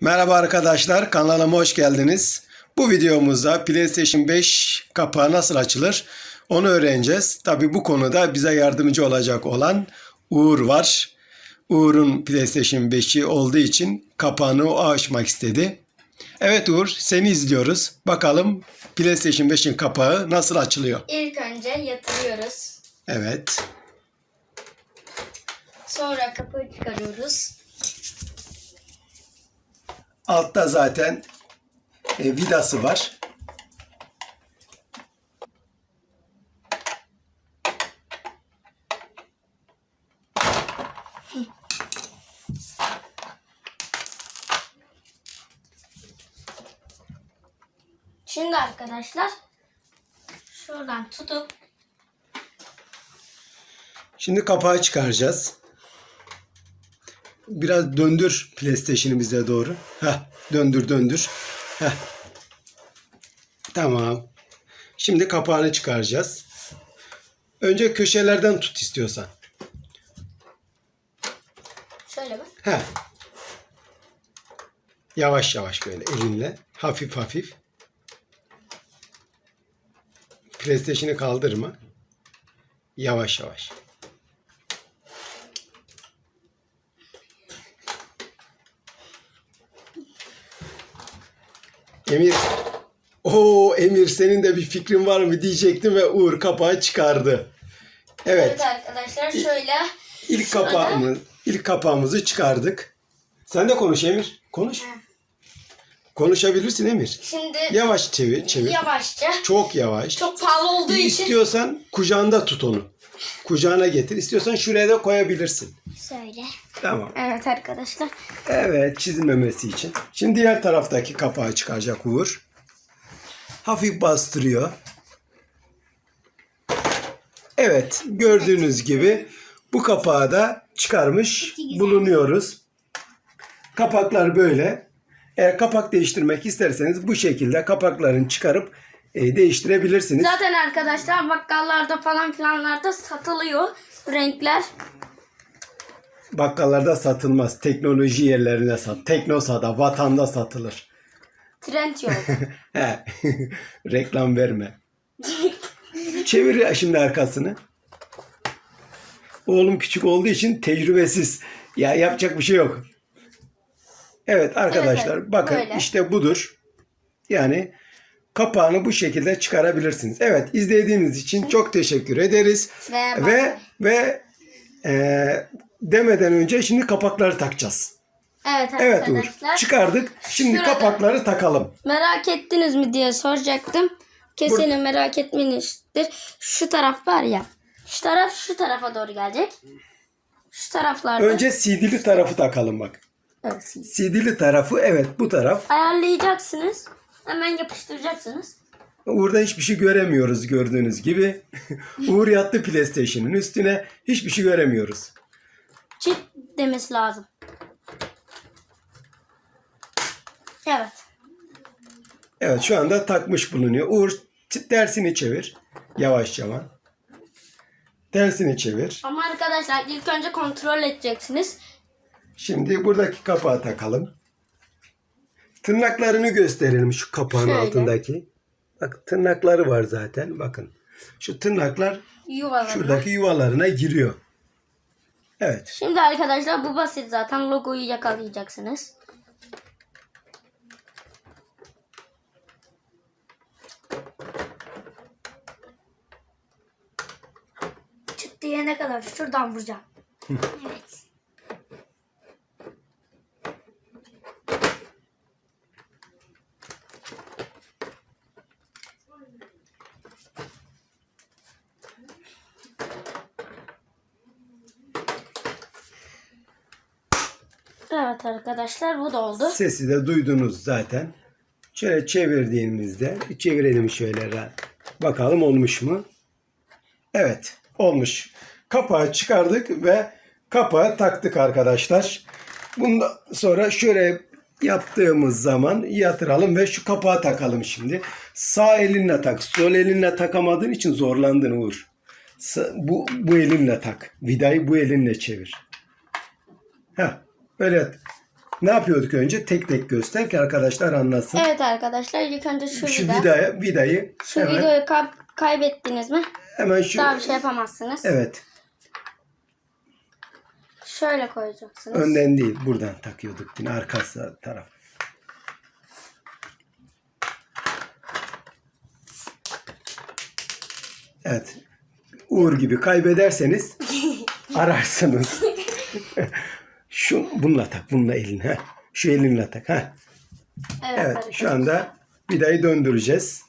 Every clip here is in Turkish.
Merhaba arkadaşlar, kanalıma hoş geldiniz. Bu videomuzda PlayStation 5 kapağı nasıl açılır onu öğreneceğiz. Tabi bu konuda bize yardımcı olacak olan Uğur var. Uğur'un PlayStation 5'i olduğu için kapağını o açmak istedi. Evet Uğur, seni izliyoruz. Bakalım PlayStation 5'in kapağı nasıl açılıyor? İlk önce yatırıyoruz. Evet. Sonra kapağı çıkarıyoruz. Altta zaten e, vidası var. Şimdi arkadaşlar şuradan tutup Şimdi kapağı çıkaracağız. Biraz döndür PlayStation'ı bize doğru. Heh, döndür döndür. Heh. Tamam. Şimdi kapağını çıkaracağız. Önce köşelerden tut istiyorsan. şöyle bak. Heh. Yavaş yavaş böyle elinle. Hafif hafif. PlayStation'ı kaldırma. Yavaş yavaş. Emir. Oo Emir senin de bir fikrin var mı diyecektim ve Uğur kapağı çıkardı. Evet. Evet arkadaşlar şöyle İlk Şurada. kapağımız, ilk kapağımızı çıkardık. Sen de konuş Emir. Konuş. Konuşabilirsin Emir. şimdi Yavaş çevir, çevir. yavaşça Çok yavaş. çok pahalı olduğu için İstiyorsan kucağında tut onu. Kucağına getir. İstiyorsan şuraya da koyabilirsin. söyle. Tamam. Evet arkadaşlar. Evet çizilmemesi için. Şimdi diğer taraftaki kapağı çıkacak Uğur. Hafif bastırıyor. Evet gördüğünüz gibi bu kapağı da çıkarmış bulunuyoruz. Kapaklar böyle. Eğer kapak değiştirmek isterseniz bu şekilde kapaklarını çıkarıp e, değiştirebilirsiniz. Zaten arkadaşlar bakkallarda falan filanlarda satılıyor renkler. Bakkallarda satılmaz. Teknoloji yerlerine sat. Teknosa'da, vatanda satılır. Trend yok. He. Reklam verme. Çevir ya şimdi arkasını. Oğlum küçük olduğu için tecrübesiz. Ya yapacak bir şey yok. Evet arkadaşlar evet, bakın böyle. işte budur. Yani kapağını bu şekilde çıkarabilirsiniz. Evet izlediğiniz için çok teşekkür ederiz. Ve Ve ve e, demeden önce şimdi kapakları takacağız. evet Evet Uğur. arkadaşlar. Çıkardık. Şimdi Şurada. kapakları takalım. Merak ettiniz mi diye soracaktım. Kesin merak etmiştir. Şu taraf var ya. Şu taraf şu tarafa doğru gelecek. Şu taraflarda. Önce CD'li tarafı takalım bak. Evet. CD'li tarafı evet bu taraf. Ayarlayacaksınız. Hemen yapıştıracaksınız. Uğur'da hiçbir şey göremiyoruz gördüğünüz gibi. Uğur yattı PlayStation'ın üstüne. Hiçbir şey göremiyoruz. Çift demesi lazım. Evet. Evet şu anda takmış bulunuyor. Uğur tersini çevir. Yavaş yavaş. Tersini çevir. Ama arkadaşlar ilk önce kontrol edeceksiniz. Şimdi buradaki kapağı takalım. Tırnaklarını gösterelim şu kapağın Şöyle. altındaki. Bak tırnakları var zaten. Bakın. Şu tırnaklar Yuvalarına. şuradaki yuvalarına giriyor. Evet. Şimdi arkadaşlar bu basit zaten logoyu yakalayacaksınız. Çıt diyene kadar şuradan vuracağım. evet. Evet arkadaşlar bu da oldu. Sesi de duydunuz zaten. Şöyle çevirdiğimizde çevirelim şöyle. Bakalım olmuş mu? Evet olmuş. Kapağı çıkardık ve kapağı taktık arkadaşlar. Bundan sonra şöyle yaptığımız zaman yatıralım ve şu kapağı takalım şimdi. Sağ elinle tak. Sol elinle takamadığın için zorlandın Uğur. Bu, bu elinle tak. Vidayı bu elinle çevir. Heh, böyle Ne yapıyorduk önce? Tek tek göster ki arkadaşlar anlasın. Evet arkadaşlar ilk önce şu, Şu vida. vidayı, vidayı Şu hemen, videoyu kay- kaybettiniz mi? hemen şu Daha bir şey yapamazsınız. evet Şöyle koyacaksınız. önden değil buradan takıyorduk yine arkası taraf. Evet. Uğur gibi kaybederseniz ararsınız. Şu bununla tak, bununla elini. Heh. Şu elinle tak. Heh. Evet, Evet, arkadaşlar. şu anda vidayı döndüreceğiz.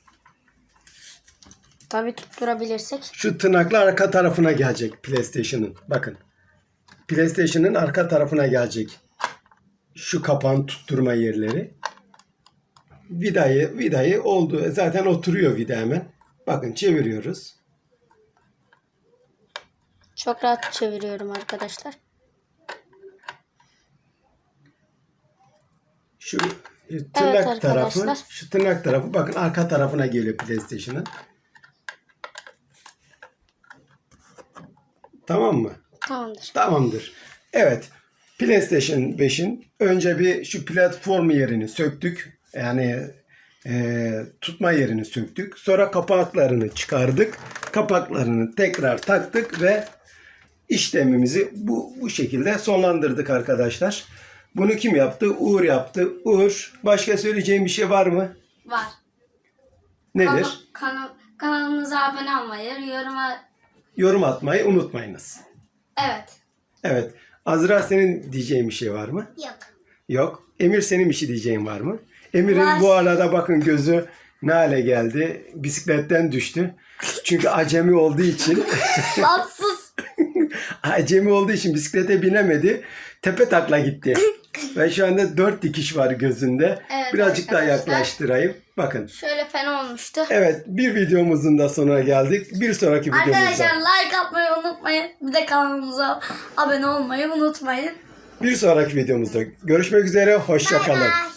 Tabii tutturabilirsek. Şu tırnaklar arka tarafına gelecek PlayStation'ın. Bakın. PlayStation'ın arka tarafına gelecek. Şu kapağın tutturma yerleri. Vidayı, vidayı oldu. Zaten oturuyor vida hemen. Bakın çeviriyoruz. Çok rahat çeviriyorum arkadaşlar. Şu şu tırnak Evet tarafı, arkadaşlar. şu tırnak tarafı bakın arka tarafına geliyor PlayStation'ın. Tamam mı? Tamamdır. Tamamdır. Evet. PlayStation 5'in önce bir şu platform yerini söktük. Yani e, tutma yerini söktük. Sonra kapaklarını çıkardık. Kapaklarını tekrar taktık ve işlemimizi bu, bu şekilde sonlandırdık arkadaşlar. Bunu kim yaptı? Uğur yaptı. Uğur başka söyleyeceğin bir şey var mı? Var. Nedir? Kanal, kanal, kanalımıza abone olmayı, yoruma... Yorum atmayı unutmayınız. Evet. Evet. Azra senin diyeceğin bir şey var mı? Yok. Yok. Emir senin bir şey diyeceğin var mı? Emir'in Var. bu arada bakın gözü ne hale geldi? Bisikletten düştü. Çünkü acemi olduğu için Lan sus. acemi olduğu için bisiklete binemedi. Tepe takla gitti. Ve şu anda dört dikiş var gözünde. Evet Birazcık daha arkadaşlar. yaklaştırayım. Bakın. Şöyle fena olmuştu. Evet bir videomuzun da sonuna geldik. Bir sonraki videomuzda. Arkadaşlar like atmayı unutmayın. Bir de kanalımıza abone olmayı unutmayın. Bir sonraki videomuzda görüşmek üzere. Hoşça kalın. Bye.